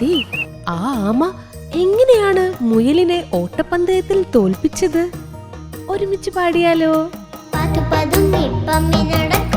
അതെ ആ ആമ എങ്ങനെയാണ് മുയലിനെ ഓട്ടപ്പന്തയത്തിൽ തോൽപ്പിച്ചത്? ഒരുമിച്ച് പാടിയാലോ? പാത്തു പതുങ്ങി നടക്കും